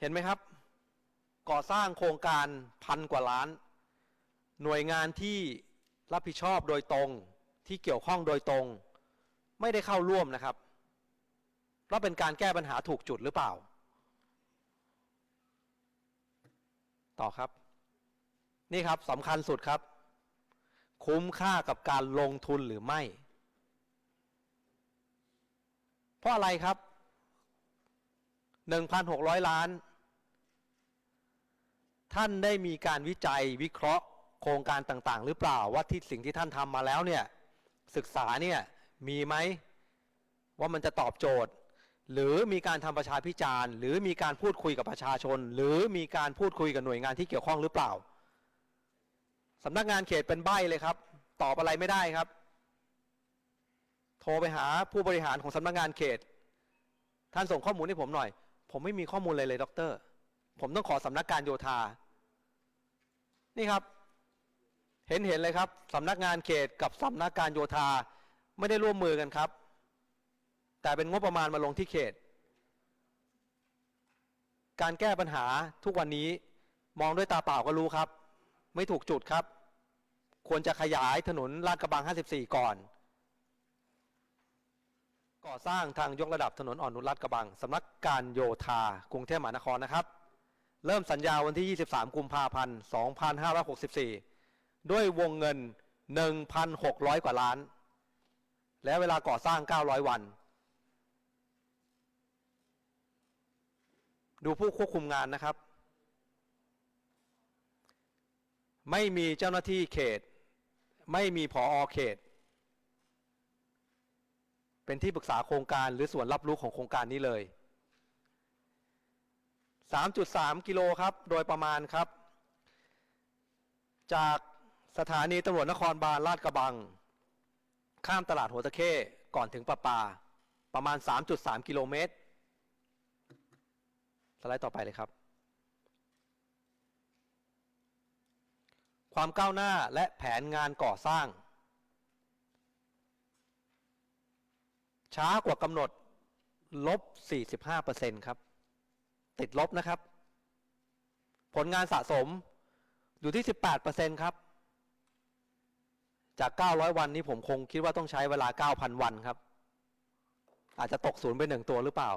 เห็นไหมครับ ก่อสร้างโครงการพันกว่าล้าน หน่วยงานที่รับผิดชอบโดยตรงที่เกี่ยวข้องโดยตรง ไม่ได้เข้าร่วมนะครับแล้วเป็นการแก้ปัญหาถูกจุดหรือเปล่า ต่อครับ นี่ครับสำคัญสุดครับ คุ้มค่ากับการลงทุนหรือไม่ เพราะอะไรครับ 1,600ล้าน ท่านได้มีการวิจัยวิเคราะห์โครงการต่างๆ หรือเปล่าว่าที่สิ่งที่ท่านทำมาแล้วเนี่ยศึกษาเนี่ยมีไหมว่ามันจะตอบโจทย์ หรือมีการทำประชาพิจารณ์ หรือมีการพูดคุยกับประชาชน หรือมีการพูดคุยกับหน่วยงานที่เกี่ยวข้องหรือเปล่าสำนักงานเขตเป็นใบ้เลยครับ ตอบอะไรไม่ได้ครับ โทรไปหาผู้บริหารของสำนักงานเขต ท่านส่งข้อมูลให้ผมหน่อย ผมไม่มีข้อมูลเลยเลยด็อกเตอร์ ผมต้องขอสำนักการโยธา นี่ครับ เห็นเห็นเลยครับสำนักงานเขตกับสำนักการโยธาไม่ได้ร่วมมือกันครับ แต่เป็นงบประมาณมาลงที่เขต การแก้ปัญหาทุกวันนี้มองด้วยตาเปล่าก็รู้ครับ ไม่ถูกจุดครับ ควรจะขยายถนนลาดกระบัง 54 ก่อน ก่อสร้างทางยกระดับถนนอ่อนนุชลาดกระบังสำนักการโยธากรุงเทพมหานครนะครับ เริ่มสัญญาวันที่ 23 กุมภาพันธ์ 2564 ด้วยวงเงิน 1,600 กว่าล้าน และเวลาก่อสร้าง 900 วัน ดูผู้ควบคุมงานนะครับ ไม่มีเจ้าหน้าที่เขต ไม่มีผออเขต เป็นที่ปรึกษาโครงการหรือส่วนรับรู้ของโครงการนี้เลย 3.3 กิโลครับ โดยประมาณครับ จากสถานีตำรวจนครบาลลาดกระบัง ข้ามตลาดหัวตะเข้ก่อนถึงประปา ประมาณ 3.3 กิโลเมตร สไลด์ต่อไปเลยครับ ความก้าวหน้าและแผนงานก่อสร้าง ช้ากว่ากำหนดลบ 45%ครับ ติดลบนะครับ ผลงานสะสมอยู่ที่ 18%ครับ จาก 900 วันนี้ผมคงคิดว่าต้องใช้เวลา 9,000 วันครับ อาจจะตกศูนย์ไปหนึ่งตัวหรือเปล่า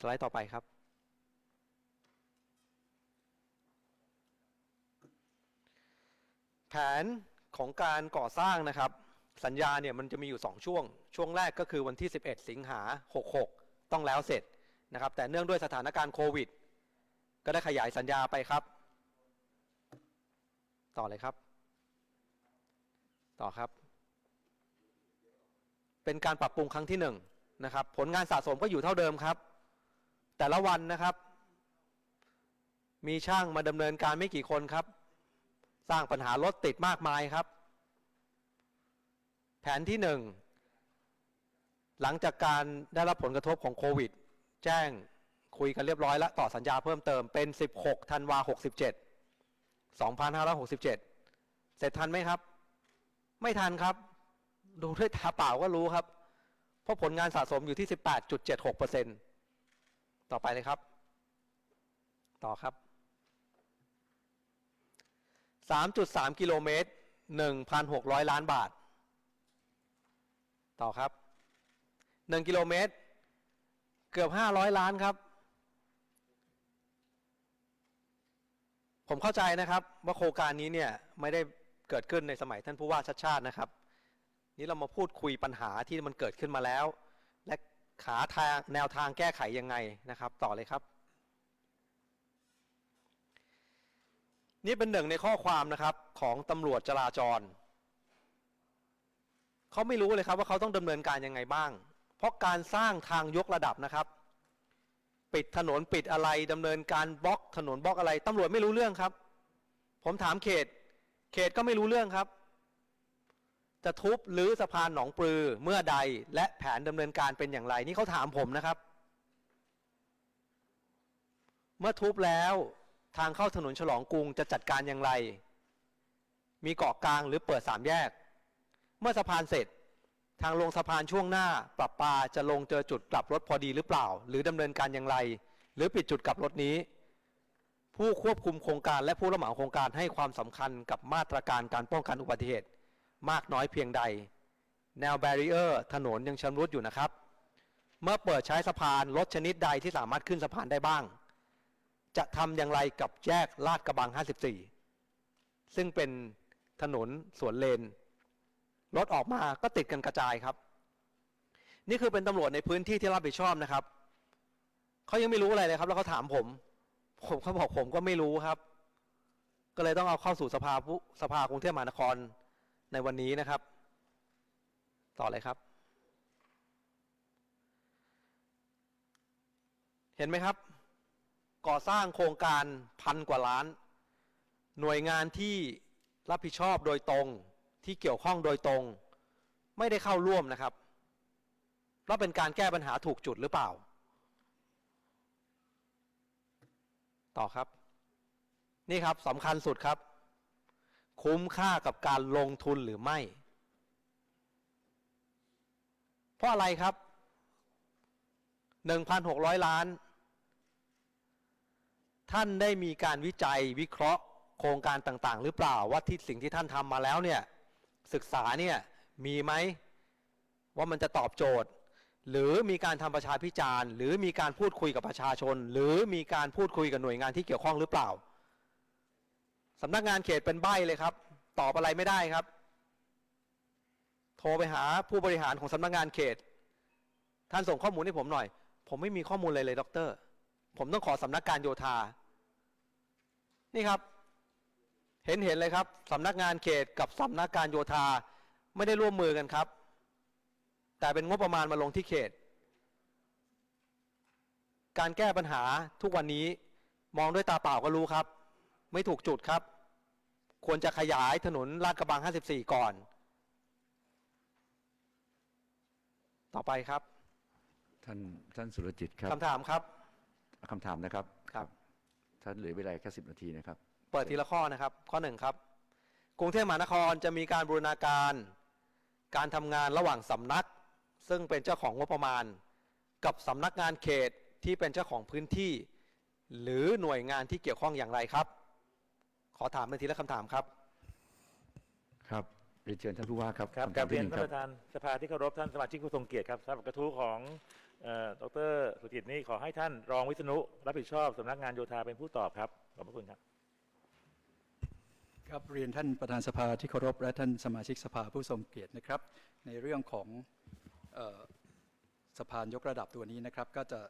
สไลด์ต่อไปครับ แผนของการก่อสร้างนะครับ สัญญาเนี่ยมันจะมีอยู่ 2 ช่วง ช่วงแรกก็คือวันที่ 11 สิงหา 66 ต้องแล้วเสร็จนะครับ แต่เนื่องด้วยสถานการณ์โควิด ก็ได้ขยายสัญญาไปครับ ต่อเลยครับ ต่อครับ เป็นการปรับปรุงครั้งที่หนึ่งนะครับ ผลงานสะสมก็อยู่เท่าเดิมครับ แต่ละวันนะครับ มีช่างมาดำเนินการไม่กี่คนครับ สร้างปัญหารถติดมากมายครับ แผนที่หนึ่งหลังจากการได้รับผลกระทบของโควิด แจ้งคุยกันเรียบร้อยแล้วต่อสัญญาเพิ่มเติมเป็น 16ธันวา67 2567 เสร็จทันไหมครับ ไม่ทันครับ ดูด้วยตาเปล่าก็รู้ครับ เพราะผลงานสะสมอยู่ที่ 18.76%ต่อไปเลยครับ ต่อครับ 3.3 กิโลเมตร 1,600 ล้านบาท ต่อครับ1กิโลเมตร เกือบ500ล้านครับ ผมเข้าใจนะครับว่าโครงการนี้เนี่ยไม่ได้เกิดขึ้นในสมัยท่านผู้ว่าชัดชาตินะครับ นี่เรามาพูดคุยปัญหาที่มันเกิดขึ้นมาแล้ว และขาทางแนวทางแก้ไขยังไงนะครับ ต่อเลยครับ นี่เป็นหนึ่งในข้อความนะครับของตำรวจจราจร เขาไม่รู้เลยครับว่าเขาต้องดำเนินการยังไงบ้าง เพราะการสร้างทางยกระดับนะครับ ปิดถนนปิดอะไรดำเนินการบล็อกถนนบล็อกอะไรตำรวจไม่รู้เรื่องครับ ผมถามเขต เขตก็ไม่รู้เรื่องครับ จะทุบหรือสะพานหนองปลือเมื่อใดและแผนดำเนินการเป็นอย่างไร นี่เขาถามผมนะครับ เมื่อทุบแล้วทางเข้าถนนฉลองกรุงจะจัดการอย่างไร มีเกาะกลางหรือเปิดสามแยก เมื่อสะพานเสร็จ ทางลงสะพานช่วงหน้าปรับปาจะลงเจอจุดกลับรถพอดีหรือเปล่า หรือดำเนินการอย่างไร หรือปิดจุดกลับรถนี้ ผู้ควบคุมโครงการและผู้รับเหมาโครงการให้ความสำคัญกับมาตรการการป้องกันอุบัติเหตุ มากน้อยเพียงใด แนวแบรีเออร์ถนนยังชำรุดอยู่นะครับ เมื่อเปิดใช้สะพานรถชนิดใดที่สามารถขึ้นสะพานได้บ้าง จะทำอย่างไรกับแยกลาดกระบัง 54 ซึ่งเป็นถนนสวนเลน รถออกมาก็ติดกันกระจายครับ นี่คือเป็นตำรวจในพื้นที่ที่รับผิดชอบนะครับเขายังไม่รู้อะไรเลยครับ แล้วเขาถามผม ผมเขาบอกผมก็ไม่รู้ครับ ก็เลยต้องเอาเข้าสู่สภาผู้สภากรุงเทพมหานครในวันนี้นะครับ ต่อเลยครับ เห็นไหมครับ ก่อสร้างโครงการพันกว่าล้าน หน่วยงานที่รับผิดชอบโดยตรง ที่เกี่ยวข้องโดยตรง ไม่ได้เข้าร่วมนะครับแล้วเป็นการแก้ปัญหาถูกจุดหรือเปล่า ต่อครับ นี่ครับสำคัญสุดครับ คุ้มค่ากับการลงทุนหรือไม่ เพราะอะไรครับ 1,600 ล้าน ท่านได้มีการวิจัยวิเคราะห์โครงการต่างๆ หรือเปล่าว่าที่สิ่งที่ท่านทำมาแล้วเนี่ย ศึกษาเนี่ยมีไหมว่ามันจะตอบโจทย์ หรือมีการทำประชาพิจารณ์ หรือมีการพูดคุยกับประชาชน หรือมีการพูดคุยกับหน่วยงานที่เกี่ยวข้องหรือเปล่าสำนักงานเขตเป็นใบเลยครับ ตอบอะไรไม่ได้ครับ โทรไปหาผู้บริหารของสำนักงานเขต ท่านส่งข้อมูลให้ผมหน่อย ผมไม่มีข้อมูลเลยเลยด็อกเตอร์ผมต้องขอสำนักการโยธานี่ครับ เห็นเห็นเลยครับสำนักงานเขตกับสำนักการโยธาไม่ได้ร่วมมือกันครับ แต่เป็นงบประมาณมาลงที่เขต การแก้ปัญหาทุกวันนี้มองด้วยตาเปล่าก็รู้ครับ ไม่ถูกจุดครับ ควรจะขยายถนนลาดกระบัง 54 ก่อน ต่อไปครับ ท่านท่านสุรจิตครับคำถามครับคำถามนะครับครับ ท่านเหลือเวลาแค่สิบนาทีนะครับ เปิดทีละข้อนะครับ ข้อหนึ่งครับ กรุงเทพมหานครจะมีการบูรณาการ การทำงานระหว่างสำนัก ซึ่งเป็นเจ้าของงบประมาณ กับสำนักงานเขตที่เป็นเจ้าของพื้นที่ หรือหน่วยงานที่เกี่ยวข้องอย่างไรครับ ขอถามเป็นทีละคำถามครับ ครับเรียนเชิญท่านผู้ว่าครับครับคำกราถามบเรีที่ยหนนึ่งท่าคนรับประธานสภาที่เคารพท่านสมาชิกผู้ทรงเกียรติครับสำหรับกระทู้ของเอ่อดรสุจิตนี่ขอให้ท่านรองวิษณุรับผิดชอบสำนักงานโยธาเป็นผู้ตอบครับขอบพระคุณครับ ครับเรียนท่านประธานสภาที่เคารพและท่านสมาชิกสภาผู้ทรงเกียรตินะครับ ในเรื่องของออสะพานยกระดับตัวนี้นะครับ ก็จะ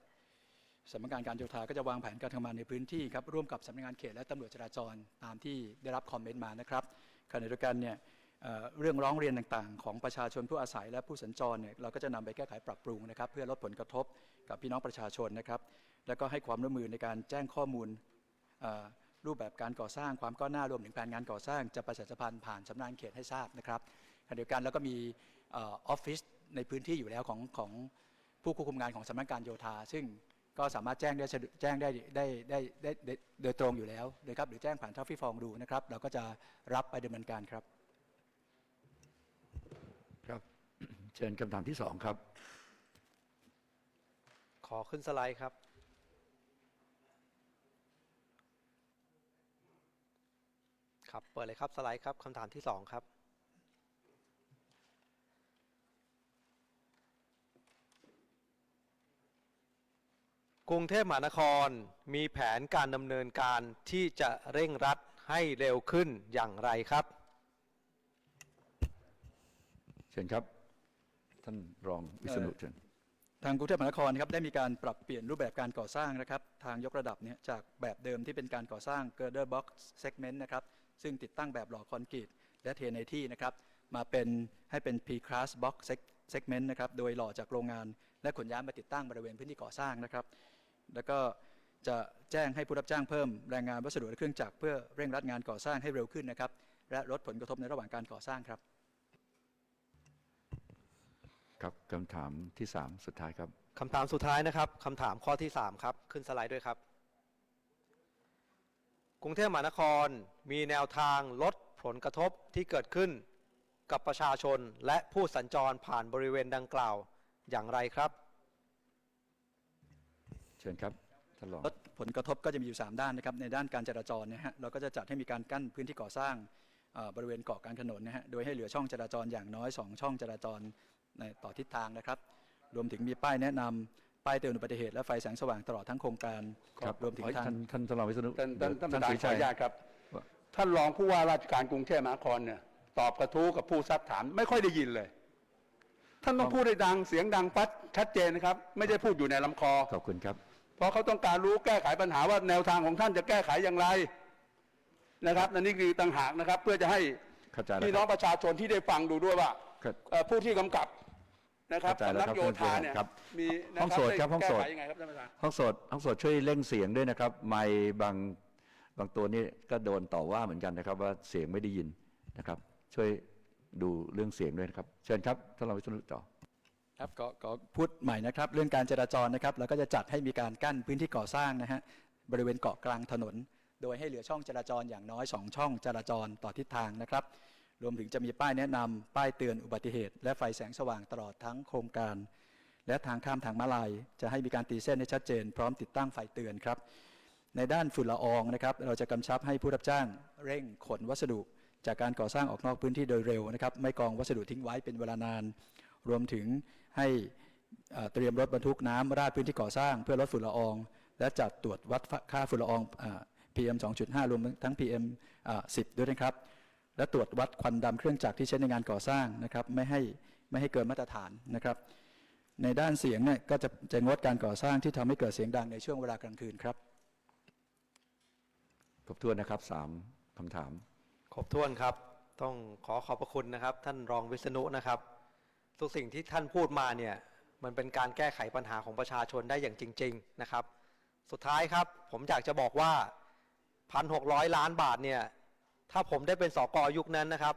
สำนักงานการโยธาก็จะวางแผนการทำงานในพื้นที่ครับร่วมกับสำนักงานเขตและตำรวจจราจรตามที่ได้รับคอมเมนต์มานะครับขณะเดียวกันเนี่ยเรื่องร้องเรียนต่างๆ ของประชาชนผู้อาศัยและผู้สัญจรเนี่ยเราก็จะนำไปแก้ไขปรับปรุงนะครับ เพื่อลดผลกระทบกับพี่น้องประชาชนนะครับ แล้วก็ให้ความร่วมมือในการแจ้งข้อมูล รูปแบบการก่อสร้างความก้าวหน้ารวมถึงแผนงานก่อสร้าง จะประชาสัมพันธ์ผ่านสำนักงานเขตให้ทราบนะครับขณะเดียวกันแล้วก็มีเออออฟฟิศในพื้นที่อยู่แล้วของของผู้ควบคุมงานของสำนักงานโยธา ซึ่งก็สามารถแจ้งได้สะดวกแจ้งได้ได้ได้ได้ได้โดยตรงอยู่แล้วนะครับหรือแจ้งผ่านทัฟฟี่ฟองดูนะครับ เราก็จะรับไปดำเนินการครับ ครับ เชิญคำถามที่สองครับ ขอขึ้นสไลด์ครับ ครับเปิดเลยครับสไลด์ครับคำถามที่สองครับ กรุงเทพมหานครมีแผนการดำเนินการที่จะเร่งรัดให้เร็วขึ้นอย่างไรครับเชิญครับท่านรองวิษณุเชิญทางกรุงเทพมหานครครับได้มีการปรับเปลี่ยนรูปแบบการก่อสร้างนะครับ ทางยกระดับเนี่ยจากแบบเดิมที่เป็นการก่อสร้าง girder box segment นะครับ ซึ่งติดตั้งแบบหล่อคอนกรีตและเทในที่นะครับมาเป็นให้เป็น P class box seg- segment นะครับโดยหล่อจากโรงงาน และขนย้ายมาติดตั้งบริเวณพื้นที่ก่อสร้างนะครับ แล้วก็จะแจ้งให้ผู้รับจ้างเพิ่มแรงงานวัสดุและเครื่องจักรเพื่อเร่งรัดงานก่อสร้างให้เร็วขึ้นนะครับ และลดผลกระทบในระหว่างการก่อสร้างครับ ครับคำถามที่สามสุดท้ายครับ คำถามสุดท้ายนะครับ คำถามข้อที่ 3 ครับ ขึ้นสไลด์ด้วยครับ กรุงเทพมหานครมีแนวทางลดผลกระทบที่เกิดขึ้น กับประชาชนและผู้สัญจรผ่านบริเวณดังกล่าวอย่างไรครับ เชิญครับท่านรองลดผลกระทบก็จะมีอยู่ 3 ด้านนะครับในด้านการจราจรนะฮะเราก็จะจัดให้มีการกั้นพื้นที่ก่อสร้างเอ่อบริเวณเกาะกลางถนนนะฮะโดยให้เหลือช่องจราจรอย่างน้อย 2 ช่องจราจรในต่อทิศทางนะครับ รวมถึงมีป้ายแนะนำ ป้ายเตือนอุบัติเหตุและไฟแสงสว่างตลอดทั้งโครงการครับรวมถึงขอให้ทางท่านท่านท่านรองวิษณุท่านท่านท่านประธานสุขอชัอยนุญาตครับว่าท่านรองผู้ว่าราชการกรุงเทพมหานครเนี่ยตอบกระทู้กับผู้ซักถามไม่ค่อยได้ยินเลย ท่านต้องพูดให้ดังเสียงดังฟัดชัดเจนนะครับ ไม่ได้พูดอยู่ในลำคอขอบคุณครับ เพราะเขาต้องการรู้แก้ไขปัญหาว่าแนวทางของท่านจะแก้ไขอย่างไรนะครับนั่นนี่คือต่างหากนะครับ เพื่อจะให้เข้าใจแล้วพี่คน้อรังบประชาชนที่ได้ฟังดูด้วยว่าครับเอ่อผู้ที่กำกับ นะครับเข้าใจแล้วสำนักครับโยธาเนี่ยครับมีนะห้องโสดครับไห้องโสดแก้ไขยังไงครับท่านประธานห้องโสดห้องโสดช่วยเร่งเสียงด้วยนะครับ ไมค์บางบางตัวนี่ก็โดนต่อว่าเหมือนกันนะครับ ว่าเสียงไม่ได้ยินนะครับ ช่วยดูเรื่องเสียงด้วยนะครับ เชิญครับท่านรองวิษณุต่อครับก็ก็พูดใหม่นะครับ เรื่องการจราจรนะครับเราก็จะจัดให้มีการกั้นพื้นที่ก่อสร้างนะฮะบริเวณเกาะกลางถนน โดยให้เหลือช่องจราจรอย่างน้อย 2 ช่องจราจรต่อทิศทางนะครับ รวมถึงจะมีป้ายแนะนำป้ายเตือนอุบัติเหตุ และไฟแสงสว่างตลอดทั้งโครงการ และทางข้ามทางม้าลาย จะให้มีการตีเส้นให้ชัดเจน พร้อมติดตั้งไฟเตือนครับ ในด้านฝุ่นละอองนะครับ เราจะกำชับให้ผู้รับจ้าง เร่งขนวัสดุ จากการก่อสร้างออกนอกพื้นที่โดยเร็วนะครับ ไม่กองวัสดุทิ้งไว้เป็นเวลานาน รวมถึงให้เตรียมรถบรรทุกน้ำราดพื้นที่ก่อสร้าง เพื่อลดฝุ่นละออง และจัดตรวจวัดค่าฝุ่นละออง PM 2.5 รวมทั้ง PM 10 ด้วยนะครับ และตรวจวัดควันดำเครื่องจักรที่ใช้ในงานก่อสร้างนะครับไม่ให้ไม่ให้เกินมาตรฐานนะครับ ในด้านเสียงเนี่ยก็จะจะงดการก่อสร้างที่ทำให้เกิดเสียงดังในช่วงเวลากลางคืนครับครบถ้วนนะครับสามคำถามครบถ้วนครับ ต้องขอขอบพระคุณนะครับ ท่านรองวิษณุนะครับ ทุกสิ่งที่ท่านพูดมาเนี่ยมันเป็นการแก้ไขปัญหาของประชาชนได้อย่างจริง ๆนะครับ สุดท้ายครับ ผมอยากจะบอกว่า 1,600 ล้านบาทเนี่ย ถ้าผมได้เป็นสกยุคนั้นนะครับ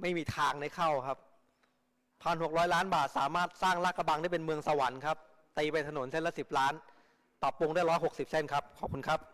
ไม่มีทางในเข้าครับพันหกร้อยล้านบาทสามารถสร้างลาดกระบังได้เป็นเมืองสวรรค์ครับตีไปถนนเส้นละสิบล้าน ปรับปรุงได้ร้อยหกสิบเส้นครับ ขอบคุณครับ